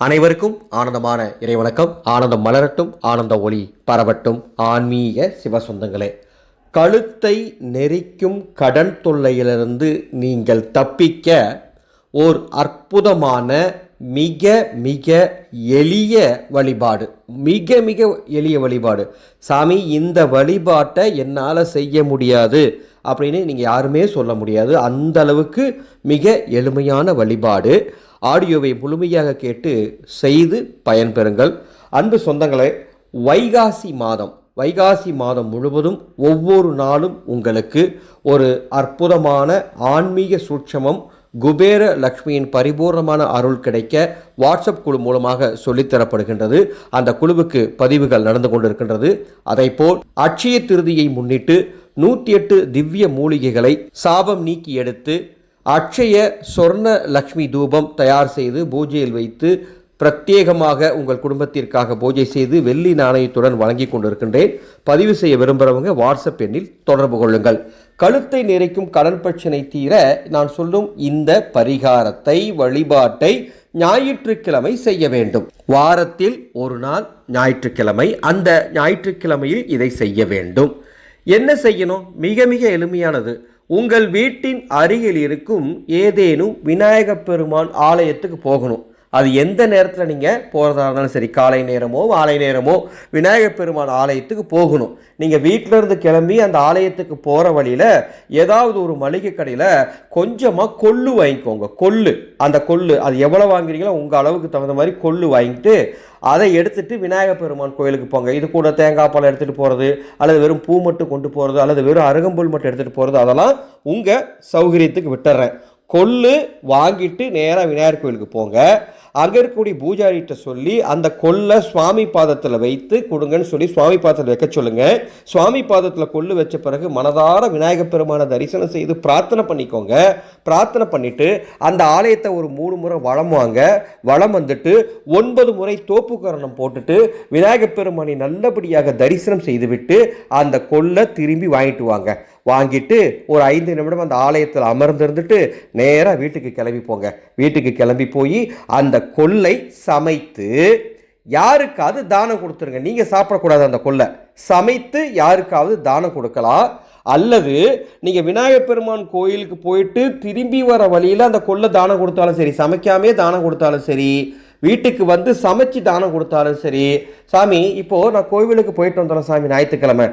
அனைவருக்கும் ஆனந்தமான இறைவணக்கம். ஆனந்தம் மலரட்டும் ஆனந்த ஒளி பரவட்டும். ஆன்மீக சிவசொந்தங்களே கழுத்தை நெரிக்கும் கடன் தொல்லையிலிருந்து நீங்கள் தப்பிக்க ஓர் அற்புதமான மிக மிக எளிய வழிபாடு. மிக மிக எளிய வழிபாடு. சாமி இந்த வழிபாட்டை என்னால் செய்ய முடியாது. அப்படின்னு நீங்கள் யாருமே சொல்ல முடியாது. அந்த அளவுக்கு மிக எளிமையான வழிபாடு. ஆடியோவை முழுமையாக கேட்டு செய்து பயன்பெறுங்கள். அன்பு சொந்தங்களே வைகாசி மாதம் வைகாசி மாதம் முழுவதும் ஒவ்வொரு நாளும் உங்களுக்கு ஒரு அற்புதமான ஆன்மீக சூட்சமம் குபேர லக்ஷ்மியின் பரிபூர்ணமான அருள் கிடைக்க வாட்ஸ்அப் குழு மூலமாக சொல்லித்தரப்படுகின்றது அந்த குழுவுக்கு பதிவுகள் நடந்து கொண்டிருக்கின்றது. அதைப்போல் அட்சய திருதியை முன்னிட்டு நூற்றி எட்டு திவ்ய மூலிகைகளை சாபம் நீக்கி எடுத்து அட்சய சொர்ண லக்ஷ்மி தூபம் தயார் செய்து பூஜையில் வைத்து பிரத்யேகமாக உங்கள் குடும்பத்திற்காக பூஜை செய்து வெள்ளி நாணயத்துடன் வழங்கி கொண்டிருக்கின்றேன். பதிவு செய்ய விரும்புகிறவங்க வாட்ஸ்அப் எண்ணில் தொடர்பு கொள்ளுங்கள். கழுத்தை நிறைக்கும் கடன் பிரச்சனை தீர நான் சொல்லும் இந்த பரிகாரத்தை வழிபாட்டை ஞாயிற்றுக்கிழமை செய்ய வேண்டும். வாரத்தில் ஒரு நாள் ஞாயிற்றுக்கிழமை அந்த ஞாயிற்றுக்கிழமையில் இதை செய்ய வேண்டும். என்ன செய்யணும்? மிக மிக எளிமையானது. உங்கள் வீட்டின் அருகில் இருக்கும் ஏதேனும் விநாயகப் பெருமான் ஆலயத்துக்கு போகணும். அது எந்த நேரத்தில் நீங்கள் போகிறதா இருந்தாலும் சரி காலை நேரமோ மாலை நேரமோ விநாயகர் பெருமான் ஆலயத்துக்கு போகணும். நீங்கள் வீட்டிலேருந்து கிளம்பி அந்த ஆலயத்துக்கு போகிற வழியில் ஏதாவது ஒரு மளிகை கடையில் கொஞ்சமாக கொள்ளு வாங்கிக்கோங்க. கொள்ளு. அந்த கொள்ளு அது எவ்வளோ வாங்குறீங்களோ உங்கள் அளவுக்கு தகுந்த மாதிரி கொள்ளு வாங்கிட்டு அதை எடுத்துகிட்டு விநாயகர் பெருமான் கோயிலுக்கு போங்க. இது கூட தேங்காய் பழம் எடுத்துகிட்டு போகிறது அல்லது வெறும் பூ மட்டும் கொண்டு போகிறது அல்லது வெறும் அருகம்புல் மட்டும் எடுத்துகிட்டு போகிறது அதெல்லாம் உங்கள் சௌகரியத்துக்கு விட்டுறேன். கொள்ளு வாங்கிட்டு நேராக விநாயகர் கோயிலுக்கு போங்க. அங்கே இருக்கக்கூடிய பூஜாரிகிட்ட சொல்லி அந்த கொல்லை சுவாமி பாதத்தில் வைத்து கொடுங்கன்னு சொல்லி சுவாமி பாதத்தில் வைக்க சொல்லுங்க. சுவாமி பாதத்தில் கொள்ளு வச்ச பிறகு மனதார விநாயகர் பெருமான தரிசனம் செய்து பிரார்த்தனை பண்ணிக்கோங்க. பிரார்த்தனை பண்ணிட்டு அந்த ஆலயத்தை ஒரு மூணு முறை வளம் வாங்க. வளம் வந்துட்டு ஒன்பது முறை தோப்புக்கரணம் போட்டுட்டு விநாயகர் பெருமானை நல்லபடியாக தரிசனம் செய்துவிட்டு அந்த கொல்லை திரும்பி வாங்கிட்டு வாங்க. வாங்கிட்டு ஒரு ஐந்து நிமிடம் அந்த ஆலயத்தில் அமர்ந்திருந்துட்டு நேராக வீட்டுக்கு கிளம்பி போங்க. வீட்டுக்கு கிளம்பி போய் அந்த கொல்லை சமைத்து யாருக்காவது தானம் கொடுத்துருங்க. நீங்கள் சாப்பிடக்கூடாது அந்த கொல்லை. சமைத்து யாருக்காவது தானம் கொடுக்கலாம். அல்லது நீங்கள் விநாயகர் பெருமான் கோயிலுக்கு போயிட்டு திரும்பி வர வழியில் அந்த கொல்லை தானம் கொடுத்தாலும் சரி சமைக்காமே தானம் கொடுத்தாலும் சரி வீட்டுக்கு வந்து சமைச்சு தானம் கொடுத்தாலும் சரி சாமி இப்போது நான் கோவிலுக்கு போயிட்டு வந்துடுறேன் சாமி ஞாயிற்றுக்கிழமை.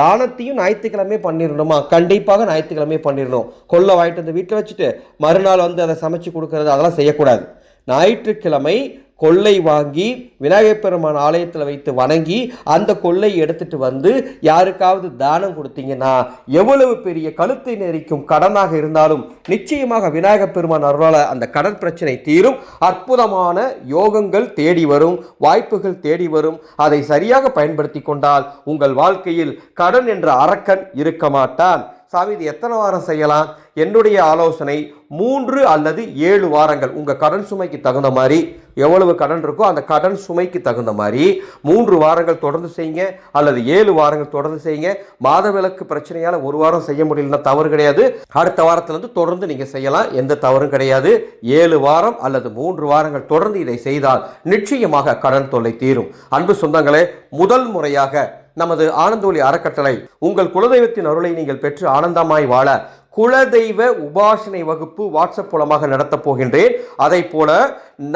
தானத்தையும் ஞாயிற்றுக்கிழமை பண்ணிடணுமா? கண்டிப்பாக ஞாயிற்றுக்கிழமை பண்ணிடணும். கொல்லை வாங்கிட்டு வந்து வீட்டில் வச்சுட்டு மறுநாள் வந்து அதை சமைச்சு கொடுக்கறது அதெல்லாம் செய்யக்கூடாது. ஞாயிற்றுக்கிழமை கொள்ளை வாங்கி விநாயகர் பெருமான் ஆலயத்தில் வைத்து வணங்கி அந்த கொள்ளை எடுத்துட்டு வந்து யாருக்காவது தானம் கொடுத்தீங்கன்னா எவ்வளவு பெரிய கழுத்தை நெரிக்கும் கடனாக இருந்தாலும் நிச்சயமாக விநாயகர் பெருமான் அருளால் அந்த கடன் பிரச்சனை தீரும். அற்புதமான யோகங்கள் தேடி வரும் வாய்ப்புகள் தேடி வரும். அதை சரியாக பயன்படுத்தி கொண்டால் உங்கள் வாழ்க்கையில் கடன் என்ற அரக்கன் இருக்க மாட்டான். சாமி இது எத்தனை வாரம் செய்யலாம்? என்னுடைய ஆலோசனை மூன்று அல்லது ஏழு வாரங்கள். உங்கள் கடன் சுமைக்கு தகுந்த மாதிரி எவ்வளவு கடன் இருக்கோ அந்த கடன் சுமைக்கு தகுந்த மாதிரி மூன்று வாரங்கள் தொடர்ந்து செய்யுங்க. அல்லது ஏழு வாரங்கள் தொடர்ந்து செய்யுங்க. மாதவிலக்கு பிரச்சனையால் ஒரு வாரம் செய்ய முடியலன்னா தவறு கிடையாது. அடுத்த வாரத்திலேருந்து தொடர்ந்து நீங்கள் செய்யலாம். எந்த தவறும் கிடையாது. ஏழு வாரம் அல்லது மூன்று வாரங்கள் தொடர்ந்து இதை செய்தால் நிச்சயமாக கடன் தொல்லை தீரும். அன்பு சொந்தங்களே முதல் முறையாக நமது ஆனந்தோலி அறக்கட்டளை. உங்கள் குலதெய்வத்தின் அருளை நீங்கள் பெற்று ஆனந்தமாய் வாழ குலதெய்வ உபாசனை வகுப்பு வாட்ஸ்அப் மூலமாக நடத்தப் போகின்றேன். அதை போல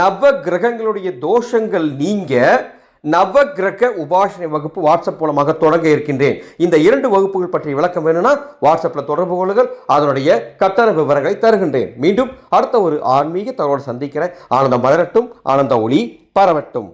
நவ கிரகங்களுடைய தோஷங்கள் நீங்க நவ கிரக உபாசனை வகுப்பு வாட்ஸ்அப் மூலமாக தொடங்க இருக்கின்றேன். இந்த இரண்டு வகுப்புகள் பற்றிய விளக்கம் வேணும்னா வாட்ஸ்அப்பில் தொடர்பு கொள்ளுங்கள். அதனுடைய கட்டண விவரங்களை தருகின்றேன். மீண்டும் அடுத்த ஒரு ஆன்மீக தகவல் சந்திக்கிறேன். ஆனந்தம் மலரட்டும் ஆனந்த ஒளி பரவட்டும்.